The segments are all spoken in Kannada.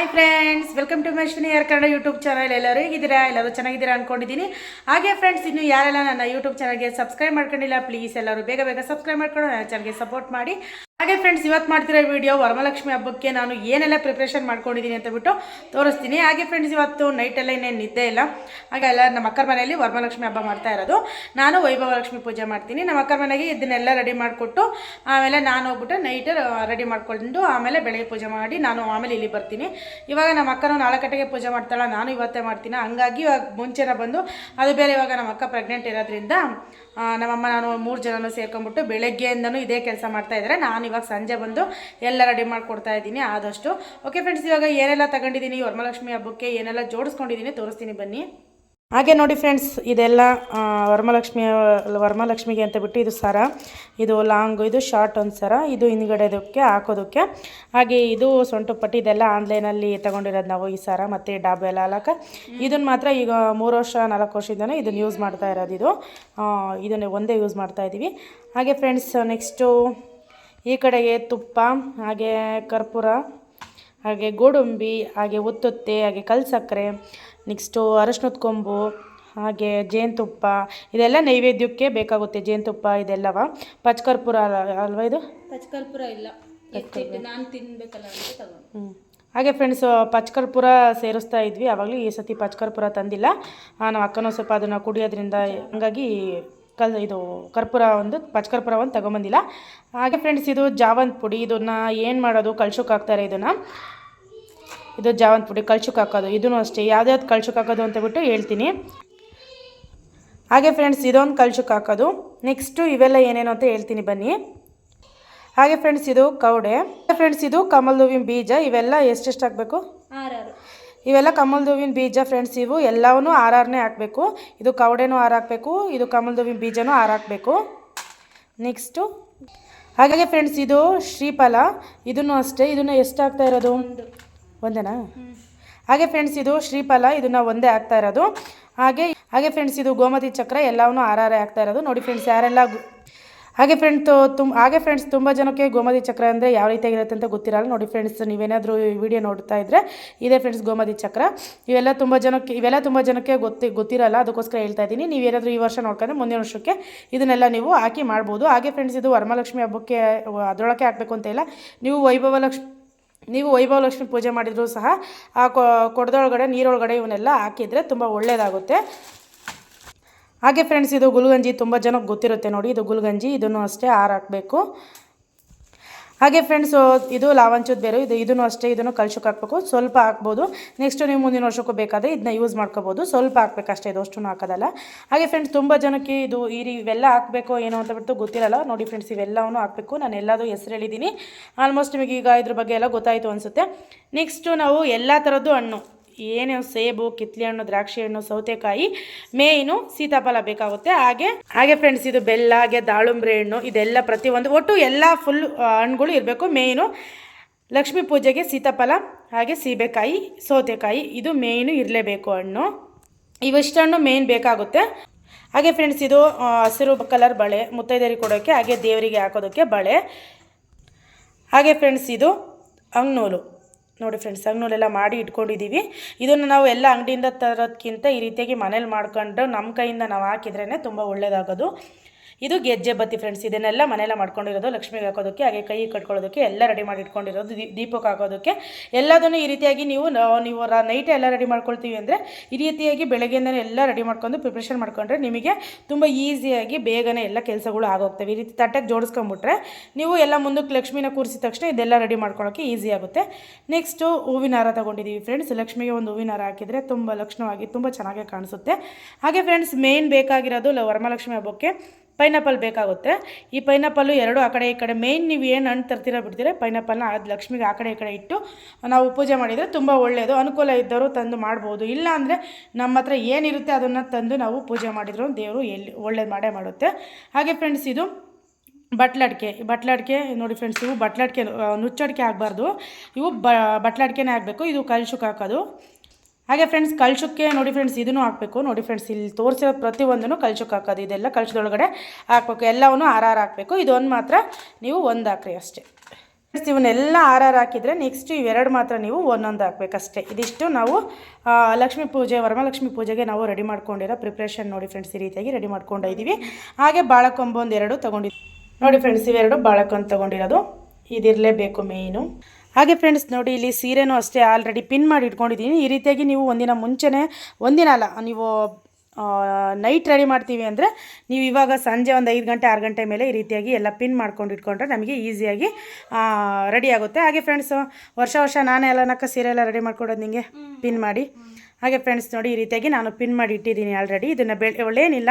Hi friends welcome to Mashwini ಯಾರ್ ಕನ್ನಡ ಯೂಟ್ಯೂಬ್ ಚಾನಲ್ ಎಲ್ಲರೂ ಹೇಗಿದ್ದೀರಾ? ಎಲ್ಲರೂ ಚೆನ್ನಾಗಿದ್ದೀರಾ ಅನ್ಕೊಂಡಿದ್ದೀನಿ. ಹಾಗೆ ಫ್ರೆಂಡ್ಸ್ ಇನ್ನು ಯಾರೆಲ್ಲ ನನ್ನ ಯೂಟ್ಯೂಬ್ ಚಾನಲ್ಗೆ ಸಬ್ಸ್ಕ್ರೈಬ್ ಮಾಡ್ಕೊಂಡಿಲ್ಲ ಪ್ಲೀಸ್ ಎಲ್ಲರೂ ಬೇಗ ಬೇಗ ಸಬ್ಸ್ಕ್ರೈಬ್ ಮಾಡ್ಕೊಂಡು ನನ್ನ ಚಾನಲ್ಗೆ ಸಪೋರ್ಟ್ ಮಾಡಿ. ಹಾಗೆ ಫ್ರೆಂಡ್ಸ್ ಇವತ್ತು ಮಾಡ್ತಿರೋ ವಿಡಿಯೋ ವರಮಲಕ್ಷ್ಮಿ ಹಬ್ಬಕ್ಕೆ ನಾನು ಏನೆಲ್ಲ ಪ್ರಿಪ್ರೇಷನ್ ಮಾಡ್ಕೊಂಡಿದ್ದೀನಿ ಅಂತ ಬಿಟ್ಟು ತೋರಿಸ್ತೀನಿ. ಹಾಗೆ ಫ್ರೆಂಡ್ಸ್ ಇವತ್ತು ನೈಟೆಲ್ಲ ಇನ್ನೇನು ನಿದ್ದೆ ಇಲ್ಲ. ಹಾಗೆ ಎಲ್ಲ ನಮ್ಮ ಅಕ್ಕರ ಮನೆಯಲ್ಲಿ ವರಮಲಕ್ಷ್ಮಿ ಹಬ್ಬ ಮಾಡ್ತಾ ಇರೋದು. ನಾನು ವೈಭವ ಲಕ್ಷ್ಮಿ ಪೂಜೆ ಮಾಡ್ತೀನಿ. ನಮ್ಮ ಅಕ್ಕರ ಮನೆಗೆ ಇದನ್ನೆಲ್ಲ ರೆಡಿ ಮಾಡಿಕೊಟ್ಟು ಆಮೇಲೆ ನಾನು ಹೋಗ್ಬಿಟ್ಟು ನೈಟ್ ರೆಡಿ ಮಾಡ್ಕೊಂಡು ಆಮೇಲೆ ಬೆಳಗ್ಗೆ ಪೂಜೆ ಮಾಡಿ ನಾನು ಆಮೇಲೆ ಇಲ್ಲಿ ಬರ್ತೀನಿ. ಇವಾಗ ನಮ್ಮ ಅಕ್ಕನೂ ನಾಲ್ಕು ಪೂಜೆ ಮಾಡ್ತಾಳೆ. ನಾನು ಇವತ್ತೇ ಮಾಡ್ತೀನಿ. ಹಂಗಾಗಿ ಇವಾಗ ಮುಂಚೆನೇ ಬಂದು ಅದು ಬೇರೆ ಇವಾಗ ನಮ್ಮ ಅಕ್ಕ ಪ್ರೆಗ್ನೆಂಟ್ ಇರೋದ್ರಿಂದ ನಮ್ಮಮ್ಮ ನಾನು ಮೂರು ಜನನೂ ಸೇರ್ಕೊಂಡ್ಬಿಟ್ಟು ಬೆಳಗ್ಗೆಯಿಂದನೂ ಇದೇ ಕೆಲಸ ಮಾಡ್ತಾ ಇದ್ದಾರೆ ನಾನು ಇವಾಗ ಸಂಜೆ ಬಂದು ಎಲ್ಲ ರೆಡಿ ಮಾಡಿಕೊಡ್ತಾ ಇದ್ದೀನಿ, ಆದಷ್ಟು. ಓಕೆ ಫ್ರೆಂಡ್ಸ್ ಇವಾಗ ಏನೆಲ್ಲ ತಗೊಂಡಿದ್ದೀನಿ ವರಮಲಕ್ಷ್ಮಿ ಹಬ್ಬಕ್ಕೆ ಏನೆಲ್ಲ ಜೋಡಿಸ್ಕೊಂಡಿದ್ದೀನಿ ತೋರಿಸ್ತೀನಿ ಬನ್ನಿ. ಹಾಗೆ ನೋಡಿ ಫ್ರೆಂಡ್ಸ್ ಇದೆಲ್ಲ ವರ್ಮಲಕ್ಷ್ಮಿ ವರಮಲಕ್ಷ್ಮಿ ವರಮಲಕ್ಷ್ಮಿಗೆ ಅಂತ ಬಿಟ್ಟು ಇದು ಸರ. ಇದು ಲಾಂಗು ಇದು ಶಾರ್ಟ್ ಒಂದು ಸರ. ಇದು ಹಿಂದ್ಗಡೆದಕ್ಕೆ, ಹಾಕೋದಕ್ಕೆ. ಹಾಗೆ ಇದು ಸೊಂಟು ಪಟ್ಟಿ, ಇದೆಲ್ಲ ಆನ್ಲೈನಲ್ಲಿ ತಗೊಂಡಿರೋದು ನಾವು ಈ ಸರ ಮತ್ತು ಡಾಬೆ ಎಲ್ಲ ಇದನ್ನು ಮಾತ್ರ ಈಗ ಮೂರು ವರ್ಷ, ನಾಲ್ಕು ವರ್ಷದಿಂದನೇ ಇದನ್ನು ಯೂಸ್ ಮಾಡ್ತಾ ಇರೋದು ಇದು. ಇದನ್ನೇ ಒಂದೇ ಯೂಸ್ ಮಾಡ್ತಾ ಇದ್ದೀವಿ ಹಾಗೆ ಫ್ರೆಂಡ್ಸ್ ನೆಕ್ಸ್ಟು ಈ ಕಡೆಗೆ ತುಪ್ಪ ಹಾಗೆ ಕರ್ಪೂರ ಹಾಗೆ ಗೋಡಂಬಿ ಹಾಗೆ ಒತ್ತೊತ್ತೆ ಹಾಗೆ ಕಲ್ ಸಕ್ಕರೆ ನೆಕ್ಸ್ಟು ಅರಶಿನದ ಕೊಂಬು ಹಾಗೆ ಜೇನುತುಪ್ಪ ಇದೆಲ್ಲ ನೈವೇದ್ಯಕ್ಕೆ ಬೇಕಾಗುತ್ತೆ ಜೇನುತುಪ್ಪ ಇದೆಲ್ಲವ? ಪಚ್ಕರ್ಪೂರ ಅಲ್ಲ ಅಲ್ವಾ ಇದು? ಪಚ್ಕರ್ಪುರ ಇಲ್ಲ. ನಾನು ತಿನ್ಬೇಕಲ್ಲ ಹ್ಞೂ ಹಾಗೆ ಫ್ರೆಂಡ್ಸ್ ಪಚ್ಕರ್ಪುರ ಸೇರಿಸ್ತಾ ಇದ್ವಿ. ಆವಾಗಲೂ ಈ ಸತಿ ಪಚ್ಕರ್ಪುರ ತಂದಿಲ್ಲ. ನಾವು ಅಕ್ಕನೂ ಸ್ವಲ್ಪ ಅದನ್ನು ಕುಡಿಯೋದ್ರಿಂದ ಹಂಗಾಗಿ ಕಲ್ ಇದು ಕರ್ಪೂರ ಒಂದು ಪಚ್ಕರ್ಪೂರ ಒಂದು ತಗೊಂಬಂದಿಲ್ಲ. ಹಾಗೆ ಫ್ರೆಂಡ್ಸ್ ಇದು ಜಾವಂತ್ ಪುಡಿ. ಇದನ್ನು ಏನು ಮಾಡೋದು? ಕಳ್ಸೋಕೆ ಹಾಕ್ತಾರೆ ಇದನ್ನು. ಇದು ಜಾವಂತ್ ಪುಡಿ. ಕಳ್ಸೋಕೆ ಹಾಕೋದು. ಇದೂ ಅಷ್ಟೇ. ಯಾವ್ದ್ಯಾವ್ದು ಕಳ್ಸೋಕೆ ಹಾಕೋದು ಅಂತ ಬಿಟ್ಟು ಹೇಳ್ತೀನಿ. ಹಾಗೆ ಫ್ರೆಂಡ್ಸ್ ಇದೊಂದು ಕಳ್ಸೋಕೆ ಹಾಕೋದು. ನೆಕ್ಸ್ಟು ಇವೆಲ್ಲ ಏನೇನು ಅಂತ ಹೇಳ್ತೀನಿ ಬನ್ನಿ. ಹಾಗೆ ಫ್ರೆಂಡ್ಸ್ ಇದು ಕೌಡೆ. ಫ್ರೆಂಡ್ಸ್ ಇದು ಕಮಲ್ ಹೂವಿನ ಬೀಜ. ಇವೆಲ್ಲ ಎಷ್ಟೆಷ್ಟು ಹಾಕಬೇಕು? ಇವೆಲ್ಲ ಕಮಲ್ ಹೂವಿನ ಬೀಜ ಫ್ರೆಂಡ್ಸ್ ಇವು. ಎಲ್ಲವನ್ನೂ ಆರಾರನೇ ಹಾಕಬೇಕು. ಇದು ಕವಡೆನೂ ಆರು ಹಾಕಬೇಕು ಇದು ಕಮಲ್ ಹೂವಿನ ಬೀಜನೂ ಆರು ಹಾಕಬೇಕು ನೆಕ್ಸ್ಟು ಹಾಗಾಗಿ ಫ್ರೆಂಡ್ಸ್ ಇದು ಶ್ರೀಫಲ. ಇದನ್ನು ಅಷ್ಟೇ ಇದನ್ನು ಎಷ್ಟು ಹಾಕ್ತಾ ಇರೋದು ಒಂದೇನಾ? ಹಾಗೆ ಫ್ರೆಂಡ್ಸ್ ಇದು ಶ್ರೀಫಲ ಇದನ್ನು ಒಂದೇ ಹಾಕ್ತಾ ಇರೋದು. ಹಾಗೆ ಹಾಗೆ ಫ್ರೆಂಡ್ಸ್ ಇದು ಗೋಮತಿ ಚಕ್ರ ಎಲ್ಲವನ್ನೂ ಆರಾರೇ ಹಾಕ್ತಾ ಇರೋದು. ನೋಡಿ ಫ್ರೆಂಡ್ಸ್ ಯಾರೆಲ್ಲ ಹಾಗೆ ಫ್ರೆಂಡ್ಸ್ ತುಂಬ ಹಾಗೆ ಫ್ರೆಂಡ್ಸ್ ತುಂಬ ಜನಕ್ಕೆ ಗೋಮತಿ ಚಕ್ರ ಅಂದರೆ ಯಾವ ರೀತಿಯಾಗಿರುತ್ತೆ ಅಂತ ಗೊತ್ತಿರಲ್ಲ. ನೋಡಿ ಫ್ರೆಂಡ್ಸ್ ನೀವೇನಾದರೂ ವಿಡಿಯೋ ನೋಡ್ತಾ ಇದ್ದರೆ ಇದೇ ಫ್ರೆಂಡ್ಸ್ ಗೋಮತಿ ಚಕ್ರ. ಇವೆಲ್ಲ ತುಂಬ ಜನಕ್ಕೆ, ಇವೆಲ್ಲ ತುಂಬ ಜನಕ್ಕೆ ಗೊತ್ತಿ, ಗೊತ್ತಿರಲ್ಲ. ಅದಕ್ಕೋಸ್ಕರ ಹೇಳ್ತಾ ಇದ್ದೀನಿ. ನೀವೇನಾದರೂ ಈ ವರ್ಷ ನೋಡ್ಕೊಂಡ್ರೆ ಮುಂದಿನ ವರ್ಷಕ್ಕೆ ಇದನ್ನೆಲ್ಲ ನೀವು ಹಾಕಿ ಮಾಡ್ಬೋದು. ಹಾಗೆ ಫ್ರೆಂಡ್ಸ್ ಇದು ವರಮಲಕ್ಷ್ಮಿ ಹಬ್ಬಕ್ಕೆ ಅದರೊಳಗೆ ಹಾಕಬೇಕು ಅಂತ ಇಲ್ಲ. ನೀವು ವೈಭವ ಲಕ್ಷ್ಮಿ ನೀವು ವೈಭವ ಲಕ್ಷ್ಮಿ ಪೂಜೆ ಮಾಡಿದರೂ ಸಹ ಆ ಕೊಡದೊಳಗಡೆ, ನೀರೊಳಗಡೆ ಇವನ್ನೆಲ್ಲ ಹಾಕಿದರೆ ತುಂಬ ಒಳ್ಳೆಯದಾಗುತ್ತೆ ಹಾಗೆ ಫ್ರೆಂಡ್ಸ್ ಇದು ಗುಲ್ಗಂಜಿ ತುಂಬ ಜನಕ್ಕೆ ಗೊತ್ತಿರುತ್ತೆ ನೋಡಿ, ಇದು ಗುಲ್ಗಂಜಿ, ಇದನ್ನು ಅಷ್ಟೇ ಆರು ಹಾಕಬೇಕು ಹಾಗೆ ಫ್ರೆಂಡ್ಸ್ ಇದು ಲಾವಂಚದ ಬೇರು, ಇದು ಇದನ್ನು ಅಷ್ಟೇ ಇದನ್ನು ಕಲ್ಸೋಕೆ ಹಾಕ್ಬೇಕು, ಸ್ವಲ್ಪ ಹಾಕ್ಬೋದು. ನೆಕ್ಸ್ಟ್ ನೀವು ಮುಂದಿನ ವರ್ಷಕ್ಕೂ ಬೇಕಾದರೆ ಇದನ್ನ ಯೂಸ್ ಮಾಡ್ಕೋಬೋದು, ಸ್ವಲ್ಪ ಹಾಕ್ಬೇಕು ಅಷ್ಟೇ ಇದು ಅಷ್ಟು ಹಾಕೋದಲ್ಲ. ಹಾಗೆ ಫ್ರೆಂಡ್ಸ್ ತುಂಬ ಜನಕ್ಕೆ ಇದು ಈ ಇವೆಲ್ಲ ಹಾಕಬೇಕು ಏನು ಅಂತ ಬಿಟ್ಟು ಗೊತ್ತಿರಲ್ಲ. ನೋಡಿ ಫ್ರೆಂಡ್ಸ್ ಇವೆಲ್ಲವೂ ಹಾಕಬೇಕು. ನಾನು ಎಲ್ಲದೂ ಹೆಸರು ಹೇಳಿದ್ದೀನಿ. ಆಲ್ಮೋಸ್ಟ್ ನಿಮಗೆ ಈಗ ಇದ್ರ ಬಗ್ಗೆ ಎಲ್ಲ ಗೊತ್ತಾಯಿತು ಅನಿಸುತ್ತೆ. ನೆಕ್ಸ್ಟು ನಾವು ಎಲ್ಲ ಥರದ್ದು ಹಣ್ಣು. ಏನು ಸೇಬು ಕಿತ್ಲೆ ಹಣ್ಣು ದ್ರಾಕ್ಷಿ ಹಣ್ಣು ಸೌತೆಕಾಯಿ, ಮೇಯ್ನು ಸೀತಾಫಲ ಬೇಕಾಗುತ್ತೆ. ಹಾಗೆ ಹಾಗೆ ಫ್ರೆಂಡ್ಸ್ ಇದು ಬೆಲ್ಲ, ಹಾಗೆ ದಾಳಿಂಬ್ರೆ ಹಣ್ಣು, ಇದೆಲ್ಲ ಪ್ರತಿಯೊಂದು, ಒಟ್ಟು ಎಲ್ಲ ಫುಲ್ ಹಣ್ಣುಗಳು ಇರಬೇಕು. ಮೇಯ್ನು ಲಕ್ಷ್ಮೀ ಪೂಜೆಗೆ ಸೀತಾಫಲ, ಹಾಗೆ ಸೀಬೆಕಾಯಿ, ಸೌತೆಕಾಯಿ, ಇದು ಮೇಯ್ನು ಇರಲೇಬೇಕು ಹಣ್ಣು. ಇವಿಷ್ಟು ಹಣ್ಣು ಮೇಯ್ನ್ ಬೇಕಾಗುತ್ತೆ. ಹಾಗೆ ಫ್ರೆಂಡ್ಸ್ ಇದು ಹಸಿರು ಕಲರ್ ಬಳೆ ಮುತ್ತೈದೇರಿ ಕೊಡೋಕ್ಕೆ ಹಾಗೆ ದೇವರಿಗೆ ಹಾಕೋದಕ್ಕೆ ಬಳೆ. ಹಾಗೆ ಫ್ರೆಂಡ್ಸ್ ಇದು ಅಂಗ್ನೂಲು. ನೋಡಿ ಫ್ರೆಂಡ್ಸ್ ಅಂಗ್ನೂಲೆಲ್ಲ ಮಾಡಿ ಇಟ್ಕೊಂಡಿದ್ದೀವಿ ಇದನ್ನು ನಾವು ಎಲ್ಲ ಅಂಗಡಿಯಿಂದ ತರೋದಕ್ಕಿಂತ ಈ ರೀತಿಯಾಗಿ ಮನೇಲಿ ಮಾಡ್ಕೊಂಡು ನಮ್ಮ ಕೈಯಿಂದ ನಾವು ಹಾಕಿದ್ರೇ ತುಂಬ ಒಳ್ಳೆಯದಾಗೋದು ಇದು ಗೆಜ್ಜೆ ಬತ್ತಿ ಫ್ರೆಂಡ್ಸ್ ಇದನ್ನೆಲ್ಲ ಮನೆಯಲ್ಲ ಮಾಡ್ಕೊಂಡಿರೋದು, ಲಕ್ಷ್ಮಿಗೆ ಹಾಕೋದಕ್ಕೆ, ಹಾಗೆ ಕೈ ಕಟ್ಕೊಳ್ಳೋದಕ್ಕೆ, ಎಲ್ಲ ರೆಡಿ ಮಾಡಿ ಇಟ್ಕೊಂಡಿರೋದು ದೀಪಕ್ಕೆ ಹಾಕೋದಕ್ಕೆ. ಎಲ್ಲದನ್ನು ಈ ರೀತಿಯಾಗಿ ನೀವು ನೀವು ನೈಟೇ ಎಲ್ಲ ರೆಡಿ ಮಾಡ್ಕೊಳ್ತೀವಿ ಅಂದರೆ, ಈ ರೀತಿಯಾಗಿ ಬೆಳಗ್ಗೆಯಿಂದ ಎಲ್ಲ ರೆಡಿ ಮಾಡ್ಕೊಂಡು ಪ್ರಿಪ್ರೇಷನ್ ಮಾಡ್ಕೊಂಡ್ರೆ ನಿಮಗೆ ತುಂಬ ಈಸಿಯಾಗಿ ಬೇಗನೆ ಎಲ್ಲ ಕೆಲಸಗಳು ಆಗೋಗ್ತವೆ. ಈ ರೀತಿ ತಟ್ಟೆಗೆ ಜೋಡಿಸ್ಕೊಂಬಿಟ್ರೆ ನೀವು ಎಲ್ಲ ಮುಂದಕ್ಕೆ ಲಕ್ಷ್ಮಿನ ಕೂರಿಸಿದ ತಕ್ಷಣ ಇದೆಲ್ಲ ರೆಡಿ ಮಾಡ್ಕೊಳ್ಳೋಕ್ಕೆ ಈಸಿ ಆಗುತ್ತೆ. ನೆಕ್ಸ್ಟು ಹೂವಿನ ಹಾರ ತೊಗೊಂಡಿದ್ದೀವಿ ಫ್ರೆಂಡ್ಸ್ ಲಕ್ಷ್ಮಿಗೆ ಒಂದು ಹೂವಿನ ಹಾರ ಹಾಕಿದರೆ ತುಂಬ ಲಕ್ಷಣವಾಗಿ, ತುಂಬ ಚೆನ್ನಾಗಿ ಕಾಣಿಸುತ್ತೆ. ಹಾಗೆ ಫ್ರೆಂಡ್ಸ್ ಮೇನ್ ಬೇಕಾಗಿರೋದು ವರಮಹಾಲಕ್ಷ್ಮಿ ಹಬ್ಬಕ್ಕೆ ಪೈನಾಪಲ್ ಬೇಕಾಗುತ್ತೆ. ಈ ಪೈನಾಪಲ್ಲು ಎರಡು ಆ ಕಡೆ ಈ ಕಡೆ ಮೇಯ್ನ್ ನೀವು ಏನು ಹಣ್ಣು ತರ್ತೀರ ಬಿಡ್ತೀರ, ಪೈನಾಪಲ್ನ ಅದು ಲಕ್ಷ್ಮಿಗೆ ಆ ಕಡೆ ಈ ಕಡೆ ಇಟ್ಟು ನಾವು ಪೂಜೆ ಮಾಡಿದರೆ ತುಂಬ ಒಳ್ಳೆಯದು ಅನುಕೂಲ ಇದ್ದವರು ತಂದು ಮಾಡ್ಬೋದು. ಇಲ್ಲ ಅಂದರೆ ನಮ್ಮ ಹತ್ರ ಏನಿರುತ್ತೆ ಅದನ್ನು ತಂದು ನಾವು ಪೂಜೆ ಮಾಡಿದ್ರು ದೇವರು ಎಲ್ಲಿ ಒಳ್ಳೇದು ಮಾಡೇ ಮಾಡುತ್ತೆ. ಹಾಗೆ ಫ್ರೆಂಡ್ಸ್ ಇದು ಬಟ್ಲಡಿಕೆ. ಬಟ್ಲಡಿಕೆ ನೋಡಿ ಫ್ರೆಂಡ್ಸ್ ಇವು ಬಟ್ಲಡಿಕೆ ನುಚ್ಚಡಿಕೆ ಆಗಬಾರ್ದು. ಇವು ಬ ಬಟ್ಲಡಿಕೆನೇ ಆಗಬೇಕು. ಇದು ಕಲ್ಶಕ್ಕೆ ಹಾಕೋದು. ಹಾಗೆ ಫ್ರೆಂಡ್ಸ್ ಕಳ್ಸಕ್ಕೆ ನೋಡಿ ಫ್ರೆಂಡ್ಸ್ ಇದನ್ನು ಹಾಕಬೇಕು. ನೋಡಿ ಫ್ರೆಂಡ್ಸ್ ಇಲ್ಲಿ ತೋರಿಸಿರೋ ಪ್ರತಿಯೊಂದನ್ನು ಕಳ್ಸಕ್ಕೆ ಹಾಕೋದು. ಇದೆಲ್ಲ ಕಳ್ಸದೊಳಗಡೆ ಹಾಕ್ಬೇಕು. ಎಲ್ಲವನ್ನು ಆರ್ ಆರ್ ಹಾಕಬೇಕು. ಇದೊಂದು ಮಾತ್ರ ನೀವು ಒಂದು ಹಾಕ್ರಿ ಅಷ್ಟೇ. ಫ್ರೆಂಡ್ಸ್ ಇವನ್ನೆಲ್ಲ ಆರ್ ಆರ್ ಹಾಕಿದರೆ ನೆಕ್ಸ್ಟ್ ಇವೆರಡು ಮಾತ್ರ ನೀವು ಒಂದೊಂದು ಹಾಕಬೇಕಷ್ಟೇ. ಇದಿಷ್ಟು ನಾವು ಲಕ್ಷ್ಮೀ ಪೂಜೆ ವರಮಲಕ್ಷ್ಮಿ ಪೂಜೆಗೆ ನಾವು ರೆಡಿ ಮಾಡ್ಕೊಂಡಿರೋ ಪ್ರಿಪ್ರೇಷನ್ ನೋಡಿ ಫ್ರೆಂಡ್ಸ್ ಈ ರೀತಿಯಾಗಿ ರೆಡಿ ಮಾಡ್ಕೊಂಡಿದ್ದೀವಿ ಹಾಗೆ ಬಾಳಕೊಂಬೊಂದು ಎರಡು ತೊಗೊಂಡಿದ್ದೀವಿ ನೋಡಿ ಫ್ರೆಂಡ್ಸ್ ಇವೆರಡು ಬಾಳಕೊಂದು ತೊಗೊಂಡಿರೋದು. ಇದಿರಲೇಬೇಕು ಮೇಯ್ನು ಹಾಗೆ ಫ್ರೆಂಡ್ಸ್ ನೋಡಿ ಇಲ್ಲಿ ಸೀರೆನೂ ಅಷ್ಟೇ ಆಲ್ರೆಡಿ ಪಿನ್ ಮಾಡಿ ಇಟ್ಕೊಂಡಿದ್ದೀನಿ. ಈ ರೀತಿಯಾಗಿ ನೀವು ಒಂದಿನ ಮುಂಚೆನೇ ಒಂದಿನ ಅಲ್ಲ ನೀವು ನೈಟ್ ರೆಡಿ ಮಾಡ್ತೀವಿ ಅಂದರೆ ನೀವು ಇವಾಗ ಸಂಜೆ ಒಂದು ಐದು ಗಂಟೆ ಆರು ಗಂಟೆ ಮೇಲೆ ಈ ರೀತಿಯಾಗಿ ಎಲ್ಲ ಪಿನ್ ಮಾಡ್ಕೊಂಡು ಇಟ್ಕೊಂಡ್ರೆ ನಮಗೆ ಈಸಿಯಾಗಿ ರೆಡಿ ಆಗುತ್ತೆ. ಹಾಗೆ ಫ್ರೆಂಡ್ಸು ವರ್ಷ ವರ್ಷ ನಾನೇ ಎಲ್ಲನಕ್ಕ ಸೀರೆ ಎಲ್ಲ ರೆಡಿ ಮಾಡ್ಕೊಡೋದು ನಿಮಗೆ ಪಿನ್ ಮಾಡಿ. ಹಾಗೆ ಫ್ರೆಂಡ್ಸ್ ನೋಡಿ ಈ ರೀತಿಯಾಗಿ ನಾನು ಪಿನ್ ಮಾಡಿ ಇಟ್ಟಿದ್ದೀನಿ ಆಲ್ರೆಡಿ ಇದನ್ನು ಬೆಳ್ ಒಳ್ಳೇನಿಲ್ಲ.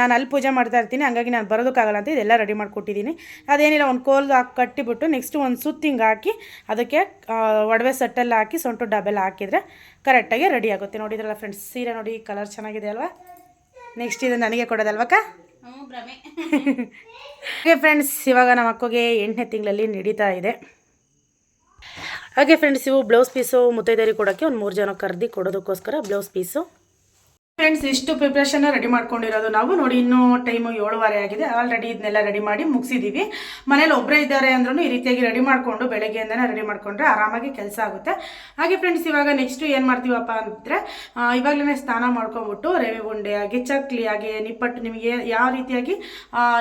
ನಾನು ಅಲ್ಲಿ ಪೂಜೆ ಮಾಡ್ತಾ ಇರ್ತೀನಿ. ಹಾಗಾಗಿ ನಾನು ಬರೋದಕ್ಕಾಗಲ್ಲ ಅಂತ ಇದೆಲ್ಲ ರೆಡಿ ಮಾಡಿಕೊಟ್ಟಿದ್ದೀನಿ. ಅದೇನಿಲ್ಲ ಒಂದು ಕೋಲ್ ಹಾಕಿ ಕಟ್ಟಿಬಿಟ್ಟು ನೆಕ್ಸ್ಟ್ ಒಂದು ಸುತ್ತಿಂಗ್ ಹಾಕಿ ಅದಕ್ಕೆ ಒಡವೆ ಸೆಟ್ಟೆಲ್ಲ ಹಾಕಿ ಸೊಂಟು ಡಬ್ಬೆಲ್ಲ ಹಾಕಿದರೆ ಕರೆಕ್ಟಾಗಿ ರೆಡಿ ಆಗುತ್ತೆ. ನೋಡಿದ್ರಲ್ಲ ಫ್ರೆಂಡ್ಸ್ ಸೀರೆ ನೋಡಿ ಕಲರ್ ಚೆನ್ನಾಗಿದೆ ಅಲ್ವಾ? ನೆಕ್ಸ್ಟ್ ಇದು ನನಗೆ ಕೊಡೋದಲ್ವಕ್ಕ ಹಾಗೆ ಫ್ರೆಂಡ್ಸ್ ಇವಾಗ ನಮ್ಮ ಅಕ್ಕಗೆ ಎಂಟನೇ ತಿಂಗಳಲ್ಲಿ ನಡೀತಾ ಇದೆ. ಹಾಗೆ ಫ್ರೆಂಡ್ಸ್ ಇವು ಬ್ಲೌಸ್ ಪೀಸು ಮುತ್ತೈದರಿ ಕೊಡೋಕ್ಕೆ ಒಂದು ಮೂರು ಜನ ಕರೆದಿ ಕೊಡೋದಕ್ಕೋಸ್ಕರ ಬ್ಲೌಸ್ ಪೀಸು ಫ್ರೆಂಡ್ಸ್ ಇಷ್ಟು ಪ್ರಿಪ್ರೇಷನ್ನ ರೆಡಿ ಮಾಡ್ಕೊಂಡಿರೋದು ನಾವು ನೋಡಿ, ಇನ್ನೂ ಟೈಮು ಏಳುವರೆ ಆಗಿದೆ. ಆಲ್ರೆಡಿ ಇದನ್ನೆಲ್ಲ ರೆಡಿ ಮಾಡಿ ಮುಗಿಸಿದ್ದೀವಿ ಮನೇಲಿ ಒಬ್ಬರೇ ಇದ್ದಾರೆ ಅಂದ್ರೂ ಈ ರೀತಿಯಾಗಿ ರೆಡಿ ಮಾಡಿಕೊಂಡು ಬೆಳಗ್ಗೆಯಿಂದನೇ ರೆಡಿ ಮಾಡಿಕೊಂಡ್ರೆ ಆರಾಮಾಗಿ ಕೆಲಸ ಆಗುತ್ತೆ. ಹಾಗೆ ಫ್ರೆಂಡ್ಸ್ ಇವಾಗ ನೆಕ್ಸ್ಟು ಏನು ಮಾಡ್ತೀವಪ್ಪ ಅಂದರೆ ಇವಾಗಲೇ ಸ್ನಾನ ಮಾಡ್ಕೊಂಬಿಟ್ಟು ರವೆ ಉಂಡೆ ಆಗಿ, ಚಕ್ಲಿ ಆಗಿ, ನಿಪ್ಪಟ್ಟು ನಿಮಗೆ ಯಾವ ರೀತಿಯಾಗಿ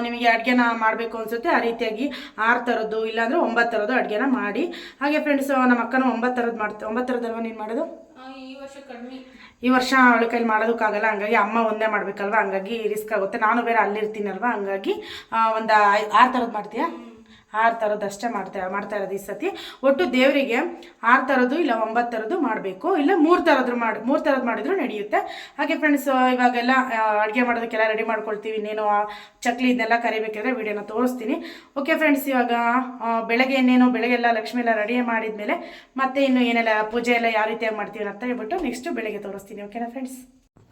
ನಿಮಗೆ ಅಡುಗೆನ ಮಾಡಬೇಕು ಅನಿಸುತ್ತೆ ಆ ರೀತಿಯಾಗಿ ಆರು ಥರದ್ದು, ಇಲ್ಲಾಂದರೆ ಒಂಬತ್ತು ಥರದ್ದು ಅಡುಗೆನ ಮಾಡಿ. ಹಾಗೆ ಫ್ರೆಂಡ್ಸ್ ನಮ್ಮ ಅಕ್ಕನೂ ಒಂಬತ್ತು ಥರದ್ದು ಮಾಡ್ತೀವಿ ಒಂಬತ್ತು ಥರದಲ್ವ ನೀನು ಮಾಡೋದು ಈ ವರ್ಷ ಅವಳ ಕೈಲಿ ಮಾಡೋದಕ್ಕಾಗಲ್ಲ ಹಂಗಾಗಿ ಅಮ್ಮ ಒಂದೇ ಮಾಡ್ಬೇಕಲ್ವಾ? ಹಂಗಾಗಿ ರಿಸ್ಕ್ ಆಗುತ್ತೆ. ನಾನು ಬೇರೆ ಅಲ್ಲಿರ್ತೀನಲ್ವ? ಹಂಗಾಗಿ ಒಂದು ಆರು ಥರದ್ದು ಮಾಡ್ತೀಯಾ? ಆರು ಥರದ್ದು ಅಷ್ಟೇ ಮಾಡ್ತಾ ಮಾಡ್ತಾ ಇರೋದು ಈ ಸತಿ. ಒಟ್ಟು ದೇವರಿಗೆ ಆರು ಥರದ್ದು ಇಲ್ಲ ಒಂಬತ್ತು ಥರದ್ದು ಮಾಡಬೇಕು. ಇಲ್ಲ ಮೂರು ಥರದ್ದು ಮಾಡಿ, ಮೂರು ಥರದ್ದು ಮಾಡಿದ್ರು ನಡೆಯುತ್ತೆ. ಹಾಗೆ ಫ್ರೆಂಡ್ಸ್ ಇವಾಗೆಲ್ಲ ಅಡುಗೆ ಮಾಡೋದಕ್ಕೆಲ್ಲ ರೆಡಿ ಮಾಡ್ಕೊಳ್ತೀವಿ. ಇನ್ನೇನು ಚಕ್ಲಿ ಇದನ್ನೆಲ್ಲ ಕರಿಬೇಕಿದ್ರೆ ವಿಡಿಯೋನ ತೋರಿಸ್ತೀನಿ. ಓಕೆ ಫ್ರೆಂಡ್ಸ್ ಇವಾಗ ಬೆಳಗ್ಗೆ ಇನ್ನೇನು ಬೆಳಗ್ಗೆ ಎಲ್ಲ ಲಕ್ಷ್ಮಿ ಎಲ್ಲ ರೆಡಿ ಮಾಡಿದ್ಮೇಲೆ ಮತ್ತೆ ಇನ್ನು ಏನೆಲ್ಲ ಪೂಜೆ ಎಲ್ಲ ಯಾವ ರೀತಿಯಾಗಿ ಮಾಡ್ತೀವಿ ಅಂತ ಹೇಳ್ಬಿಟ್ಟು ನೆಕ್ಸ್ಟ್ ಬೆಳಗ್ಗೆ ತೋರಿಸ್ತೀನಿ. ಓಕೆನಾ ಫ್ರೆಂಡ್ಸ್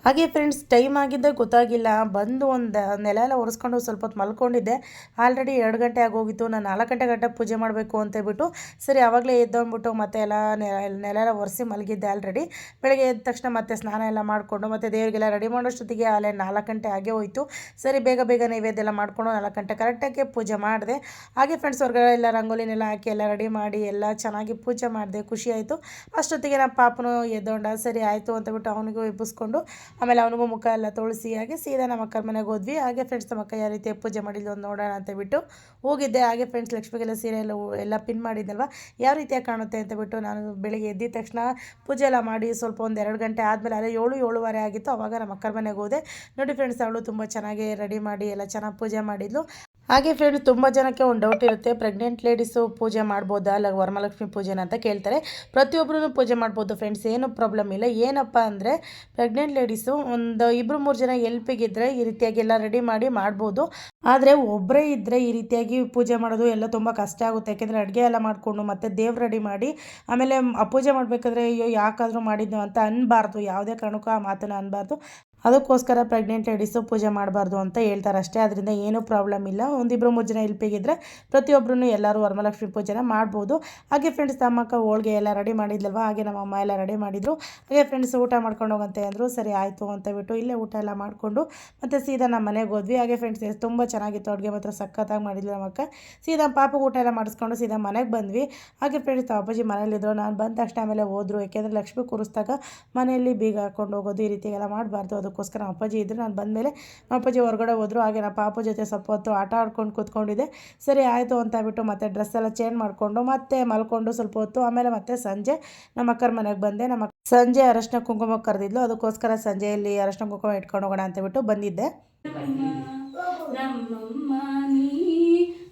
ಹಾಗೆ ಫ್ರೆಂಡ್ಸ್ ಟೈಮ್ ಆಗಿದ್ದೆ ಗೊತ್ತಾಗಿಲ್ಲ. ಬಂದು ಒಂದು ನೆಲ ಎಲ್ಲ ಒರೆಸ್ಕೊಂಡು ಸ್ವಲ್ಪ ಹೊತ್ತು ಮಲ್ಕೊಂಡಿದ್ದೆ. ಆಲ್ರೆಡಿ ಎರಡು ಗಂಟೆ ಆಗೋಗಿತ್ತು. ನಾನು ನಾಲ್ಕು ಗಂಟೆ ಗಂಟೆ ಪೂಜೆ ಮಾಡಬೇಕು ಅಂತೇಳ್ಬಿಟ್ಟು ಸರಿ ಆವಾಗಲೇ ಎದ್ದೊಂದ್ಬಿಟ್ಟು ಮತ್ತೆ ಎಲ್ಲ ನೆಲ ಎಲ್ಲ ಒರೆಸಿ ಮಲಗಿದ್ದೆ ಆಲ್ರೆಡಿ ಬೆಳಗ್ಗೆ ಎದ್ದ ತಕ್ಷಣ ಮತ್ತೆ ಸ್ನಾನ ಎಲ್ಲ ಮಾಡಿಕೊಂಡು, ಮತ್ತೆ ದೇವರಿಗೆಲ್ಲ ರೆಡಿ ಮಾಡೋಷ್ಟೊತ್ತಿಗೆ ಅಲ್ಲೇ ನಾಲ್ಕು ಗಂಟೆ ಆಗೇ ಹೋಯಿತು. ಸರಿ, ಬೇಗ ಬೇಗ ನೈವೇದ್ಯ ಎಲ್ಲ ಮಾಡಿಕೊಂಡು ನಾಲ್ಕು ಗಂಟೆ ಕರೆಕ್ಟಾಗಿ ಪೂಜೆ ಮಾಡಿದೆ. ಹಾಗೆ ಫ್ರೆಂಡ್ಸ್ ಹೊರಗಡೆ ಎಲ್ಲ ರಂಗೋಲಿನೆಲ್ಲ ಹಾಕಿ ಎಲ್ಲ ರೆಡಿ ಮಾಡಿ ಎಲ್ಲ ಚೆನ್ನಾಗಿ ಪೂಜೆ ಮಾಡಿದೆ. ಖುಷಿ ಆಯಿತು. ಅಷ್ಟೊತ್ತಿಗೆ ನಮ್ಮ ಪಾಪನು ಎದ್ದೊಂಡ, ಸರಿ ಆಯಿತು ಅಂತಬಿಟ್ಟು ಅವನಿಗೂ ಎಬ್ಬಿಸ್ಕೊಂಡು ಆಮೇಲೆ ಅವನಿಗೂ ಮುಖ ಎಲ್ಲ ತೊಳಸಿ ಹಾಗೆ ಸೀದಾ ನಮ್ಮ ಅಕ್ಕನ ಮನೆಗೆ ಹೋದ್ವಿ. ಹಾಗೆ ಫ್ರೆಂಡ್ಸ್ ನಮ್ಮ ಅಕ್ಕ ಯಾವ ರೀತಿ ಪೂಜೆ ಮಾಡಿದ್ಲು ಒಂದು ನೋಡೋಣ ಅಂತ ಬಿಟ್ಟು ಹೋಗಿದ್ದೆ. ಹಾಗೆ ಫ್ರೆಂಡ್ಸ್ ಲಕ್ಷ್ಮಿಗೆಲ್ಲ ಸೀರೆ ಎಲ್ಲ ಎಲ್ಲ ಪಿನ್ ಮಾಡಿದ್ದಲ್ವ ಯಾವ ರೀತಿಯಾಗಿ ಕಾಣುತ್ತೆ ಅಂತ ಬಿಟ್ಟು ನಾನು ಬೆಳಿಗ್ಗೆ ಎದ್ದಿದ ತಕ್ಷಣ ಪೂಜೆ ಎಲ್ಲ ಮಾಡಿ ಸ್ವಲ್ಪ ಒಂದು ಎರಡು ಗಂಟೆ ಆದಮೇಲೆ ಅದೇ ಏಳು, ಏಳುವರೆ ಆಗಿತ್ತು. ಅವಾಗ ನಮ್ಮ ಅಕ್ಕನ ಮನೆಗೆ ಹೋದೆ. ನೋಡಿ ಫ್ರೆಂಡ್ಸ್ ಅವಳು ತುಂಬ ಚೆನ್ನಾಗಿ ರೆಡಿ ಮಾಡಿ ಎಲ್ಲ ಚೆನ್ನಾಗಿ ಪೂಜೆ ಮಾಡಿದ್ಲು. ಹಾಗೆ ಫ್ರೆಂಡ್ಸ್ ತುಂಬ ಜನಕ್ಕೆ ಒಂದು ಡೌಟ್ ಇರುತ್ತೆ. ಪ್ರೆಗ್ನೆಂಟ್ ಲೇಡೀಸು ಪೂಜೆ ಮಾಡ್ಬೋದಾ? ಅಲ್ಲ ವರಮಹಾಲಕ್ಷ್ಮಿ ಪೂಜೆನ ಅಂತ ಕೇಳ್ತಾರೆ. ಪ್ರತಿಯೊಬ್ಬರೂ ಪೂಜೆ ಮಾಡ್ಬೋದು ಫ್ರೆಂಡ್ಸ್ ಏನು ಪ್ರಾಬ್ಲಮ್ ಇಲ್ಲ. ಏನಪ್ಪ ಅಂದರೆ ಪ್ರೆಗ್ನೆಂಟ್ ಲೇಡೀಸು ಒಂದು ಇಬ್ಬರು ಮೂರು ಜನ ಎಲ್ಪಿಗಿದ್ರೆ ಈ ರೀತಿಯಾಗಿ ಎಲ್ಲ ರೆಡಿ ಮಾಡಿ ಮಾಡ್ಬೋದು. ಆದರೆ ಒಬ್ಬರೇ ಇದ್ದರೆ ಈ ರೀತಿಯಾಗಿ ಪೂಜೆ ಮಾಡೋದು ಎಲ್ಲ ತುಂಬ ಕಷ್ಟ ಆಗುತ್ತೆ. ಯಾಕೆಂದರೆ ಅಡುಗೆ ಎಲ್ಲ ಮಾಡಿಕೊಂಡು ಮತ್ತೆ ದೇವ್ರು ರೆಡಿ ಮಾಡಿ, ಆಮೇಲೆ ಪೂಜೆ ಮಾಡಬೇಕಾದ್ರೆ ಅಯ್ಯೋ ಯಾಕಾದರೂ ಮಾಡಿದ್ನು ಅಂತ ಅನ್ನಬಾರ್ದು ಯಾವುದೇ ಕಾರಣಕ್ಕೂ ಆ ಮಾತನ್ನು ಅನ್ಬಾರ್ದು. ಅದಕ್ಕೋಸ್ಕರ ಪ್ರೆಗ್ನೆಂಟ್ ಲೇಡೀಸು ಪೂಜೆ ಮಾಡಬಾರ್ದು ಅಂತ ಹೇಳ್ತಾರೆ ಅಷ್ಟೇ ಅದರಿಂದ ಏನೂ ಪ್ರಾಬ್ಲಮ್ ಇಲ್ಲ. ಒಂದಿಬ್ಬರು ಮೂರು ಜನ ಹೆಲ್ಪಿಗಿದ್ರೆ ಪ್ರತಿಯೊಬ್ಬರೂ ಎಲ್ಲರೂ ವರಮಲಕ್ಷ್ಮಿ ಪೂಜೆನ ಮಾಡ್ಬೋದು. ಹಾಗೆ ಫ್ರೆಂಡ್ಸ್ ತಮ್ಮಕ್ಕ ಹೋಳಿಗೆ ಎಲ್ಲ ರೆಡಿ ಮಾಡಿದ್ಲಲ್ವ? ಹಾಗೆ ನಮ್ಮ ಅಮ್ಮ ಎಲ್ಲ ರೆಡಿ ಮಾಡಿದರು. ಹಾಗೆ ಫ್ರೆಂಡ್ಸ್ ಊಟ ಮಾಡ್ಕೊಂಡು ಹೋಗಂತೆ ಅಂದರು, ಸರಿ ಆಯಿತು ಅಂತ ಬಿಟ್ಟು ಇಲ್ಲೇ ಊಟ ಎಲ್ಲ ಮಾಡಿಕೊಂಡು ಮತ್ತು ಸೀದಾ ನಮ್ಮ ಮನೆಗೆ ಹೋದ್ವಿ. ಹಾಗೆ ಫ್ರೆಂಡ್ಸ್ ತುಂಬ ಚೆನ್ನಾಗಿತ್ತು. ಅಡುಗೆ ಮಾತ್ರ ಸಖತ್ತಾಗಿ ಮಾಡಿದ್ಲು ನಮ್ಮ ಅಕ್ಕ. ಸೀದಾ ಪಾಪಗೆ ಊಟ ಎಲ್ಲ ಮಾಡಿಸ್ಕೊಂಡು ಸೀದಾ ಮನೆಗೆ ಬಂದ್ವಿ. ಹಾಗೆ ಫ್ರೆಂಡ್ಸ್ ಅಪ್ಪಾಜಿ ಮನೇಲಿದ್ರು ನಾನು ಬಂದ ತಕ್ಷಣ ಆಮೇಲೆ ಹೋದರು. ಯಾಕೆಂದರೆ ಲಕ್ಷ್ಮಿ ಕೂರಿಸ್ದಾಗ ಮನೆಯಲ್ಲಿ ಬೀಗ ಹಾಕ್ಕೊಂಡು ಹೋಗೋದು ಈ ರೀತಿಯೆಲ್ಲ ಮಾಡಬಾರ್ದು. ಮಾಡಬಾರ್ದು ಅದಕ್ಕೋಸ್ಕರ ನಮ್ಮ ಅಪ್ಪಾಜಿ ಇದ್ದರು ನಾನು ಬಂದಮೇಲೆ ನಮ್ಮ ಅಪ್ಪಾಜಿ ಹೊರಗಡೆ ಹೋದರು. ಹಾಗೆ ನಮ್ಮ ಪಾಪ ಜೊತೆ ಸ್ವಲ್ಪ ಹೊತ್ತು ಆಟ ಆಡ್ಕೊಂಡು ಕೂತ್ಕೊಂಡಿದ್ದೆ. ಸರಿ, ಆಯಿತು ಅಂತ ಬಿಟ್ಟು ಮತ್ತೆ ಡ್ರೆಸ್ ಎಲ್ಲ ಚೇಂಜ್ ಮಾಡಿಕೊಂಡು ಮತ್ತೆ ಮಲ್ಕೊಂಡು ಸ್ವಲ್ಪ ಹೊತ್ತು. ಆಮೇಲೆ ಮತ್ತೆ ಸಂಜೆ ನಮ್ಮ ಅಕ್ಕರ ಮನೆಗೆ ಬಂದೆ. ನಮ್ಮ ಸಂಜೆ ಅರಶಿನ ಕುಂಕುಮ ಕರೆದಿದ್ಲು. ಅದಕ್ಕೋಸ್ಕರ ಸಂಜೆಯಲ್ಲಿ ಅರಶಿನ ಕುಂಕುಮ ಇಟ್ಕೊಂಡು ಹೋಗೋಣ ಅಂತ ಬಿಟ್ಟು ಬಂದಿದ್ದೆ.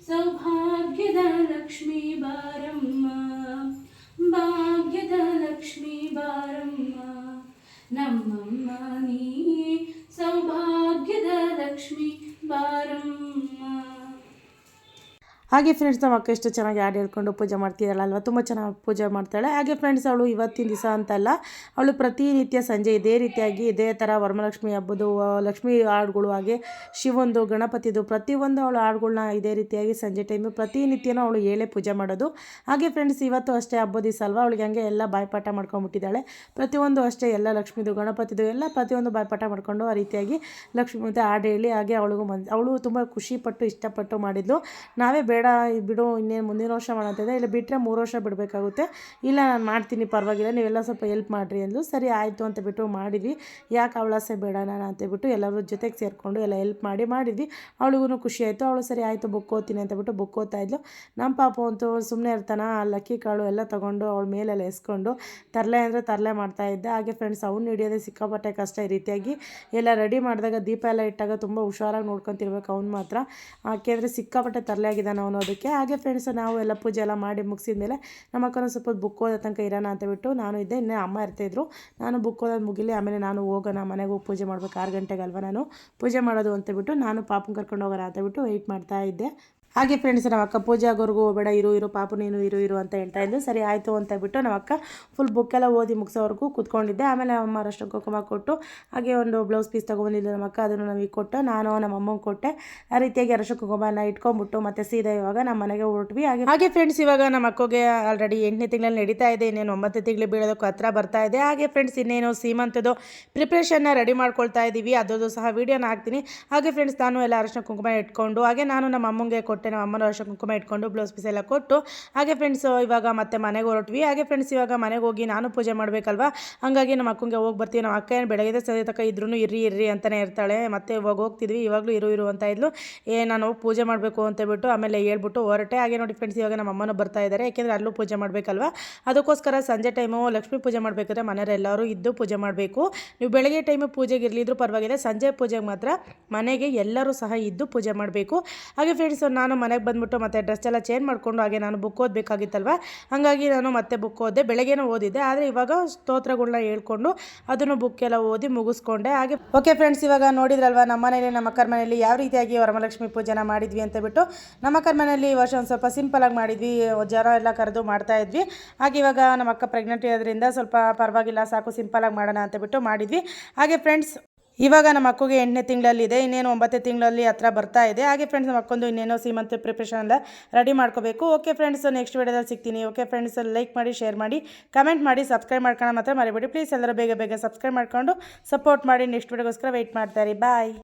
ಸೌಭಾಗ್ಯದ ಲಕ್ಷ್ಮೀ ಬಾರಮ್ಮ. ಭಾಗ್ಯದ ಲಕ್ಷ್ಮೀ ಬಾರಮ್ಮ. ನಮ್ಮಮ್ಮ ಲಕ್ಷ್ಮೀ ಹಾಗೆ ಫ್ರೆಂಡ್ಸ್ ನಮ್ಮ ಅಕ್ಕ ಎಷ್ಟು ಚೆನ್ನಾಗಿ ಹಾಡು ಹೇಳ್ಕೊಂಡು ಪೂಜೆ ಮಾಡ್ತಿದ್ದಾಳೆ ಅಲ್ವಾ? ತುಂಬ ಚೆನ್ನಾಗಿ ಪೂಜೆ ಮಾಡ್ತಾಳೆ. ಹಾಗೆ ಫ್ರೆಂಡ್ಸ್ ಅವಳು ಇವತ್ತಿನ ದಿವಸ ಅಂತಲ್ಲ ಅವಳು ಪ್ರತಿನಿತ್ಯ ಸಂಜೆ ಇದೇ ರೀತಿಯಾಗಿ ಇದೇ ಥರ ವರಮಲಕ್ಷ್ಮಿ ಹಬ್ಬದ ಲಕ್ಷ್ಮೀ ಹಾಡುಗಳು ಹಾಗೆ ಶಿವಂದು, ಗಣಪತಿದು, ಪ್ರತಿಯೊಂದು ಅವಳು ಹಾಡುಗಳನ್ನ ಇದೇ ರೀತಿಯಾಗಿ ಸಂಜೆ ಟೈಮು ಪ್ರತಿನಿತ್ಯನೂ ಅವಳು ಹೇಳೇ ಪೂಜೆ ಮಾಡೋದು. ಹಾಗೆ ಫ್ರೆಂಡ್ಸ್ ಇವತ್ತು ಅಷ್ಟೇ ಹಬ್ಬದ ದಿವಸ ಅಲ್ವಾ? ಅವಳಿಗೆ ಹಂಗೆ ಎಲ್ಲ ಬಾಯ್ಪಾಠ ಮಾಡ್ಕೊಂಬಿಟ್ಟಿದ್ದಾಳೆ ಪ್ರತಿಯೊಂದು ಅಷ್ಟೇ ಎಲ್ಲ ಲಕ್ಷ್ಮಿದು, ಗಣಪತಿದು ಎಲ್ಲ ಪ್ರತಿಯೊಂದು ಬಾಯ್ಪಾಠ ಮಾಡಿಕೊಂಡು ಆ ರೀತಿಯಾಗಿ ಲಕ್ಷ್ಮೀ ಮತ್ತು ಹಾಡು ಹೇಳಿ ಹಾಗೆ ಅವಳಿಗೂ ಮನ್, ಅವಳು ತುಂಬ ಖುಷಿಪಟ್ಟು ಇಷ್ಟಪಟ್ಟು ಮಾಡಿದ್ಲು. ನಾವೇ ಬೇಡ ಇದ್ ಬಿಡು, ಇನ್ನೇನು ಮುಂದಿನ ವರ್ಷ ಮಾಡಂತಿದ್ದೆ ಇಲ್ಲ ಬಿಟ್ಟರೆ ಮೂರು ವರ್ಷ ಬಿಡಬೇಕಾಗುತ್ತೆ. ಇಲ್ಲ, ನಾನು ಮಾಡ್ತೀನಿ, ಪರವಾಗಿಲ್ಲ, ನೀವೆಲ್ಲ ಸ್ವಲ್ಪ ಹೆಲ್ಪ್ ಮಾಡಿರಿ ಅಂದರು ಸರಿ, ಆಯಿತು ಅಂತ ಬಿಟ್ಟು ಮಾಡಿದ್ವಿ. ಯಾಕೆ ಅವಳಾಸೆ ಬೇಡ ನಾನು ಅಂತೇಳ್ಬಿಟ್ಟು ಎಲ್ಲರೂ ಜೊತೆಗೆ ಸೇರಿಕೊಂಡು ಎಲ್ಲ ಹೆಲ್ಪ್ ಮಾಡಿ ಮಾಡಿದ್ವಿ. ಅವಳಿಗೂ ಖುಷಿ ಆಯಿತು. ಅವಳು, ಸರಿ, ಆಯಿತು ಬುಕ್ ಓದ್ತೀನಿ ಅಂತ ಬಿಟ್ಟು ಬುಕ್ ಓದ್ತಾ ಇದ್ಲು. ನಮ್ಮ ಪಾಪ ಅಂತೂ ಸುಮ್ಮನೆ ಇರ್ತಾನ ಲಕ್ಕಿ ಕಾಳು ಎಲ್ಲ ತೊಗೊಂಡು ಅವಳ ಮೇಲೆಲ್ಲ ಎಸ್ಕೊಂಡು ತರಲೆ ಅಂದರೆ ತರಲೆ ಮಾಡ್ತಾ ಇದ್ದೆ. ಹಾಗೆ ಫ್ರೆಂಡ್ಸ್ ಅವ್ನು ಹಿಡಿಯೋದೇ ಸಿಕ್ಕಾಪಟ್ಟೆ ಕಷ್ಟ ಈ ರೀತಿಯಾಗಿ. ಎಲ್ಲ ರೆಡಿ ಮಾಡಿದಾಗ ದೀಪ ಎಲ್ಲ ಇಟ್ಟಾಗ ತುಂಬ ಹುಷಾರಾಗಿ ನೋಡ್ಕೊತಿರ್ಬೇಕು ಅವ್ನು ಮಾತ್ರ. ಯಾಕೆಂದರೆ ಸಿಕ್ಕಾಪಟ್ಟೆ ತರಲೆ ಆಗಿದ್ದಾನೆ ಅವನು ಅದಕ್ಕೆ ಹಾಗೆ ಫ್ರೆಂಡ್ಸ್ ನಾವು ಎಲ್ಲ ಪೂಜೆ ಎಲ್ಲ ಮಾಡಿ ಮುಗಿಸಿದ ಮೇಲೆ ನಮ್ಮ ಅಕ್ಕನ ಸ್ವಲ್ಪ ಬುಕ್ ಓದೋ ತನಕ ಇರೋಣ ಅಂತ ಬಿಟ್ಟು ನಾನು ಇದ್ದೆ, ಇನ್ನೇ ಅಮ್ಮ ಇರ್ತಾಯಿದ್ರು ನಾನು ಬುಕ್ ಓದೋದು ಮುಗಿಲಿ, ಆಮೇಲೆ ನಾನು ಹೋಗೋಣ, ಮನೆಗೆ ಹೋಗಿ ಪೂಜೆ ಮಾಡ್ಬೇಕು, ಆರು ಗಂಟೆಗೆ ಅಲ್ವಾ ನಾನು? ಪೂಜೆ ಮಾಡೋದು ಅಂತ ಬಿಟ್ಟು ನಾನು ಪಾಪನ ಕರ್ಕೊಂಡು ಹೋಗೋಣ ಅಂತ ಬಿಟ್ಟು ವೆಯ್ಟ್ ಮಾಡ್ತಾ ಇದ್ದೆ. ಹಾಗೆ ಫ್ರೆಂಡ್ಸ್ ನಮ್ಮ ಅಕ್ಕ ಪೂಜೆ ಆಗೋರ್ಗೂ ಹೋಗಬೇಡ ಇರು ಇರು, ಪಾಪು, ನೀನು ಇರು ಇರು ಅಂತ ಹೇಳ್ತಾ ಇದ್ದು ಸರಿ, ಆಯಿತು ಅಂತ ಬಿಟ್ಟು ನಮ್ಮ ಅಕ್ಕ ಫುಲ್ ಬುಕ್ಕೆಲ್ಲ ಓದಿ ಮುಗಿಸೋವರೆಗೂ ಕೂತ್ಕೊಂಡಿದ್ದೆ. ಆಮೇಲೆ ಅಮ್ಮ ಅಷ್ಟು ಕುಂಕುಮ ಕೊಟ್ಟು, ಹಾಗೆ ಒಂದು ಬ್ಲೌಸ್ ಪೀಸ್ ತೊಗೊಂಡಿದ್ದು ನಮ್ಮ ಅಕ್ಕ, ಅದನ್ನು ನಮಗೆ ಕೊಟ್ಟು, ನಾನು ನಮ್ಮ ಅಮ್ಮಂಗೆ ಕೊಟ್ಟೆ. ಆ ರೀತಿಯಾಗಿ ಅರಶು ಕುಂಕುಮನ ಇಟ್ಕೊಂಡ್ಬಿಟ್ಟು ಮತ್ತೆ ಸೀದಾ ಇವಾಗ ನಮ್ಮ ಮನೆಗೆ ಹೊರಟ್ವಿ. ಹಾಗೆ ಹಾಗೆ ಫ್ರೆಂಡ್ಸ್ ಇವಾಗ ನಮ್ಮ ಅಕ್ಕಗೆ ಆಲ್ರೆಡಿ ಎಂಟನೇ ತಿಂಗಳಲ್ಲಿ ನಡೀತಾ ಇದೆ, ಇನ್ನೇನು ಒಂಬತ್ತನೇ ತಿಂಗಳು ಬೀಳೋದಕ್ಕೂ ಹತ್ರ ಬರ್ತಾ ಇದೆ. ಹಾಗೆ ಫ್ರೆಂಡ್ಸ್ ಇನ್ನೇನು ಸೀಮಂತದ್ದು ಪ್ರಿಪ್ರೇಷನ್ನ ರೆಡಿ ಮಾಡ್ಕೊಳ್ತಾ ಇದ್ದೀವಿ ಅದರದ್ದು ಸಹ ವೀಡಿಯೋನ ಹಾಕ್ತೀನಿ. ಹಾಗೆ ಫ್ರೆಂಡ್ಸ್ ನಾನು ಎಲ್ಲ ಅರಶಿನ ಕುಂಕುಮ ಇಟ್ಕೊಂಡು, ಹಾಗೆ ನಾನು ನಮ್ಮ ಅಮ್ಮಂಗೆ ಕೊಟ್ಟೆ. ನಮ್ಮ ಅಮ್ಮನ ವರ್ಷ ಕುಂಕುಮ ಇಟ್ಕೊಂಡು ಬ್ಲೌಸ್ ಪೀಸ್ ಎಲ್ಲ ಕೊಟ್ಟು, ಹಾಗೆ ಫ್ರೆಂಡ್ಸ್ ಇವಾಗ ಮತ್ತೆ ಮನೆಗೆ ಹೊರಟ್ವಿ. ಹಾಗೆ ಫ್ರೆಂಡ್ಸ್ ಇವಾಗ ಮನೆಗೆ ಹೋಗಿ ನಾನು ಪೂಜೆ ಮಾಡಬೇಕಲ್ವಾ? ಹಾಗಾಗಿ ನಮ್ಮ ಅಕ್ಕಂಗೆ ಹೋಗಿ ಬರ್ತೀವಿ. ನಮ್ಮ ಅಕ್ಕ ಏನು ಬೆಳಗ್ಗೆ ಸದ್ಯ ತಕ್ಕ ಇದ್ರೂ ಇರ್ರಿ ಇರ್ರಿ ಅಂತಲೇ ಇರ್ತಾಳೆ. ಮತ್ತೆ ಇವಾಗ ಹೋಗ್ತಿದ್ವಿ. ಇವಾಗಲೂ ಇರು ಇರು ಅಂತ ಇದ್ಲು. ಏ, ನಾನು ಪೂಜೆ ಮಾಡಬೇಕು ಅಂತ ಬಿಟ್ಟು ಆಮೇಲೆ ಹೇಳ್ಬಿಟ್ಟು ಹೊರಟೆ. ಹಾಗೆ ನೋಡಿ ಫ್ರೆಂಡ್ಸ್ ಇವಾಗ ನಮ್ಮ ಅಮ್ಮನೂ ಬರ್ತಾ ಇದ್ದಾರೆ. ಯಾಕೆಂದರೆ ಅಲ್ಲೂ ಪೂಜೆ ಮಾಡಬೇಕಲ್ವಾ? ಅದಕ್ಕೋಸ್ಕರ ಸಂಜೆ ಟೈಮು ಲಕ್ಷ್ಮೀ ಪೂಜೆ ಮಾಡಬೇಕಾದ್ರೆ ಮನೆಯವ್ರು ಎಲ್ಲರೂ ಇದ್ದು ಪೂಜೆ ಮಾಡಬೇಕು. ನೀವು ಬೆಳಗ್ಗೆ ಟೈಮು ಪೂಜೆಗೆ ಇರಲಿದ್ರು ಪರವಾಗಿಲ್ಲ. ಸಂಜೆ ಪೂಜೆಗೆ ಮಾತ್ರ ಮನೆಗೆ ಎಲ್ಲರೂ ಸಹ ಇದ್ದು ಪೂಜೆ ಮಾಡಬೇಕು. ಹಾಗೆ ಫ್ರೆಂಡ್ಸ್ ನಾನು ಮನೆಗೆ ಬಂದ್ಬಿಟ್ಟು ಮತ್ತೆ ಡ್ರೆಸ್ ಎಲ್ಲ ಚೇಂಜ್ ಮಾಡಿಕೊಂಡು ಹಾಗೆ ನಾನು ಬುಕ್ ಓದಬೇಕಾಗಿತ್ತಲ್ವ? ಹಾಗಾಗಿ ನಾನು ಮತ್ತೆ ಬುಕ್ ಓದಿದೆ. ಬೆಳಗ್ಗೆನೂ ಓದಿದ್ದೆ. ಆದರೆ ಇವಾಗ ಸ್ತೋತ್ರಗಳನ್ನ ಹೇಳ್ಕೊಂಡು ಅದನ್ನು ಬುಕ್ ಎಲ್ಲ ಓದಿ ಮುಗಿಸ್ಕೊಂಡೆ. ಹಾಗೆ ಓಕೆ ಫ್ರೆಂಡ್ಸ್ ಇವಾಗ ನೋಡಿದ್ರಲ್ವ, ನಮ್ಮ ಮನೇಲಿ, ನಮ್ಮ ಅಕ್ಕರ ಮನೆಯಲ್ಲಿ ಯಾವ ರೀತಿಯಾಗಿ ವರಮಲಕ್ಷ್ಮಿ ಪೂಜೆನ ಮಾಡಿದ್ವಿ ಅಂತ ಬಿಟ್ಟು ನಮ್ಮ ಅಕ್ಕರ ಮನೆಯಲ್ಲಿ ವರ್ಷ ಒಂದು ಸ್ವಲ್ಪ ಸಿಂಪಲಾಗಿ ಮಾಡಿದ್ವಿ. ಜನ ಎಲ್ಲ ಕರೆದು ಮಾಡ್ತಾ ಇದ್ವಿ. ಹಾಗೆ ಇವಾಗ ನಮ್ಮ ಅಕ್ಕ ಪ್ರೆಗ್ನೆಂಟ್ ಇರೋದ್ರಿಂದ ಸ್ವಲ್ಪ ಪರವಾಗಿಲ್ಲ, ಸಾಕು ಸಿಂಪಲಾಗಿ ಮಾಡೋಣ ಅಂತ ಬಿಟ್ಟು ಮಾಡಿದ್ವಿ. ಹಾಗೆ ಫ್ರೆಂಡ್ಸ್ ಇವಾಗ ನಮ್ಮ ಅಕ್ಕಗೆ ಎಂಟನೇ ತಿಂಗಳಲ್ಲಿದೆ, ಇನ್ನೇನು ಒಂಬತ್ತೇ ತಿಂಗಳಲ್ಲಿ ಹತ್ರ ಬರ್ತಾ ಇದೆ. ಹಾಗೆ ಫ್ರೆಂಡ್ಸ್ ನಮ್ಮ ಅಕ್ಕೊಂದು ಇನ್ನೇನೋ ಸೀಮಂತ ಪ್ರಿಪ್ರೇಷನ್ ಎಲ್ಲ ರೆಡಿ ಮಾಡ್ಕೋಬೇಕು. ಓಕೆ ಫ್ರೆಂಡ್ಸ್ ನೆಕ್ಸ್ಟ್ ವೀಡಿಯೋದಲ್ಲಿ ಸಿಗ್ತೀನಿ. ಓಕೆ ಫ್ರೆಂಡ್ಸ್ ಲೈಕ್ ಮಾಡಿ ಶೇರ್ ಮಾಡಿ ಕಮೆಂಟ್ ಮಾಡಿ ಸಬ್ಸ್ಕ್ರೈಬ್ ಮಾಡ್ಕೊಳ್ಳೋ ಮಾತ್ರ ಮರಿಬೇಡಿ. ಪ್ಲೀಸ್ ಎಲ್ಲರೂ ಬೇಗ ಬೇಗ ಸಬ್ಸ್ಕ್ರೈಬ್ ಮಾಡ್ಕೊಂಡು ಸಪೋರ್ಟ್ ಮಾಡಿ. ನೆಕ್ಸ್ಟ್ ವೀಡಿಯೋಗೋಸ್ಕರ ವೆಯ್ಟ್ ಮಾಡ್ತಾರೆ ಬಾಯ್